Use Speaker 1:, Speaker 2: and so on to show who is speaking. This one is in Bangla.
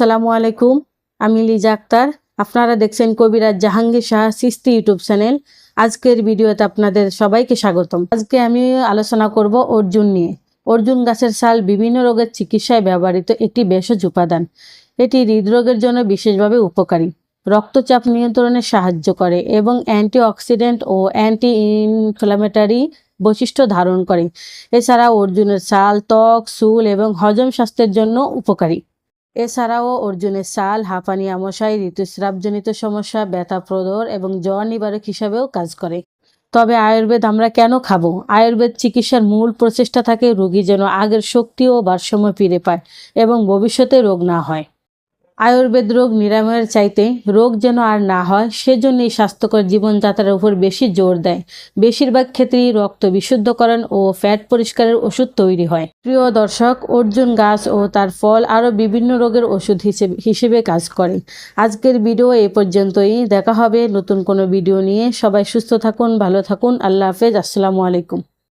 Speaker 1: আসসালামু আলাইকুম, আমি লিজা আক্তার। আপনারা দেখছেন কবিরাজ জাহাঙ্গীর শাহ সিস্তি ইউটিউব চ্যানেল। আজকের ভিডিওতে আপনাদের সবাইকে স্বাগতম। আজকে আমি আলোচনা করব অর্জুন নিয়ে। অর্জুন গাছের সাল বিভিন্ন রোগের চিকিৎসায় ব্যবহৃত একটি ভেষজ উপাদান। এটি হৃদরোগের জন্য বিশেষভাবে উপকারী। রক্তচাপ নিয়ন্ত্রণে সাহায্য করে এবং অ্যান্টিঅক্সিডেন্ট ও অ্যান্টি ইনফ্লামেটারি বৈশিষ্ট্য ধারণ করে। এছাড়া অর্জুনের ছাল ত্বক, চুল এবং হজম স্বাস্থ্যের জন্য উপকারী। এছাড়াও অর্জুনের সাল হাঁপানি, আমশাই, ঋতুস্রাবজনিত সমস্যা, ব্যথা প্রদর এবং জ্বর নিবারক হিসাবেও কাজ করে। তবে আয়ুর্বেদ আমরা কেন খাব? আয়ুর্বেদ চিকিৎসার মূল প্রচেষ্টা থাকে রোগী যেন আগের শক্তি ও ভারসাম্য ফিরে পায় এবং ভবিষ্যতে রোগ না হয়। আয়ুর্বেদ রোগ নিরাময়ের চাইতে রোগ যেন আর না হয়, সেজন্যই স্বাস্থ্যকর জীবনযাত্রার উপর বেশি জোর দেয়। বেশিরভাগ ক্ষেত্রেই রক্ত বিশুদ্ধকরণ ও ফ্যাট পরিষ্কারের ওষুধ তৈরি হয়। প্রিয় দর্শক, অর্জুন গাছ ও তার ফল আরও বিভিন্ন রোগের ওষুধ হিসেবে হিসেবে কাজ করে। আজকের ভিডিও এ পর্যন্তই। দেখা হবে নতুন কোনো ভিডিও নিয়ে। সবাই সুস্থ থাকুন, ভালো থাকুন। আল্লাহ হাফেজ। আসসালামু আলাইকুম।